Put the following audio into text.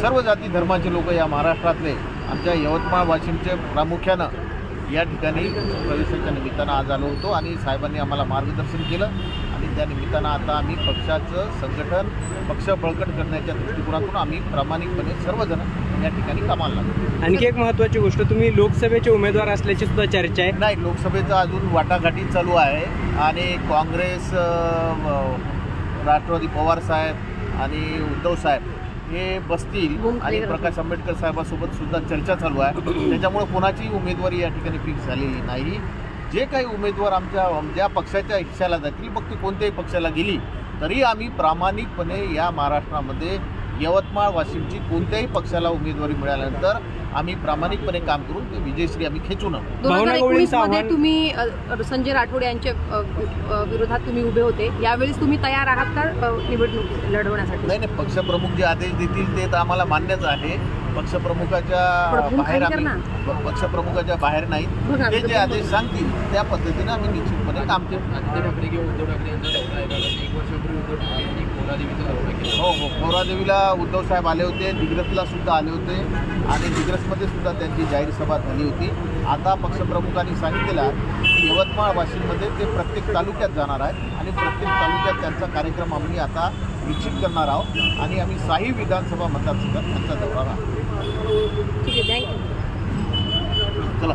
सर्व जाती धर्माचे लोक या महाराष्ट्रातले आमच्या यवतमाळ वाशिमचे प्रामुख्यानं या ठिकाणी प्रवेशाच्या निमित्तानं आज आलो होतो आणि साहेबांनी आम्हाला मार्गदर्शन केलं. आणि त्या निमित्तानं आता आम्ही पक्षाचं संघटन पक्ष बळकट करण्याच्या दृष्टिकोनातून आम्ही प्रामाणिकपणे सर्वजण या ठिकाणी कामाला लागतो आणखी एक महत्वाची गोष्ट तुम्ही लोकसभेचे उमेदवार असल्याची सुद्धा चर्चा आहे. नाही लोकसभेचं अजून वाटाघाटी चालू आहे. आणि काँग्रेस राष्ट्रवादी पवार साहेब आणि उद्धव साहेब हे बसतील आणि प्रकाश आंबेडकर साहेबासोबत सुद्धा चर्चा चालू आहे. त्याच्यामुळे कोणाची उमेदवारी या ठिकाणी फिक्स झालेली नाही. जे काही उमेदवार आमच्या ज्या पक्षाच्या हिश्श्याला जातील मग ती कोणत्याही पक्षाला गेली तरी आम्ही प्रामाणिकपणे या महाराष्ट्रामध्ये यवतमाळ वाशिमची कोणत्याही पक्षाला उमेदवारी मिळाल्यानंतर आम्ही प्रामाणिकपणे काम करून ते विजयश्री आम्ही दोन हजार एकोणीस गवळींचं मध्ये तुम्ही अ, संजय राठोड यांच्या अ, अ, विरोधात तुम्ही उभे होते. यावेळेस तुम्ही तयार आहात का अ, निवडणूक लढवण्यासाठी? नाही नाही पक्षप्रमुख जे आदेश देतील ते तर आम्हाला मान्यच आहे. पक्षप्रमुखाच्या बाहेर प- पक्षप्रमुखाच्या बाहेर नाही. बघा, ते जे आदेश सांगतील त्या पद्धतीने आम्ही निश्चितपणे काम आदित्य ठाकरे किंवा उद्धव ठाकरे यांचा दौरा आहे कारण एक वर्षापूर्वी उद्धव ठाकरे यांनी कोलादेवीचा दौरा केला. हो हो. पोरादेवीला उद्धव साहेब आले होते दिग्रसला सुद्धा आले होते आणि दिग्रसमध्ये सुद्धा त्यांची जाहीर सभा झाली होती. आता पक्षप्रमुखांनी सांगितलेलं आहे की यवतमाळ वाशिममध्ये ते प्रत्येक तालुक्यात जाणार आहेत आणि प्रत्येक तालुक्यात त्यांचा कार्यक्रम आम्ही आता निश्चित करणार आहोत आणि आम्ही साही विधानसभा मतदारसंघात त्यांचा दौरा राहणार ठीक आहे थँक्यू चला.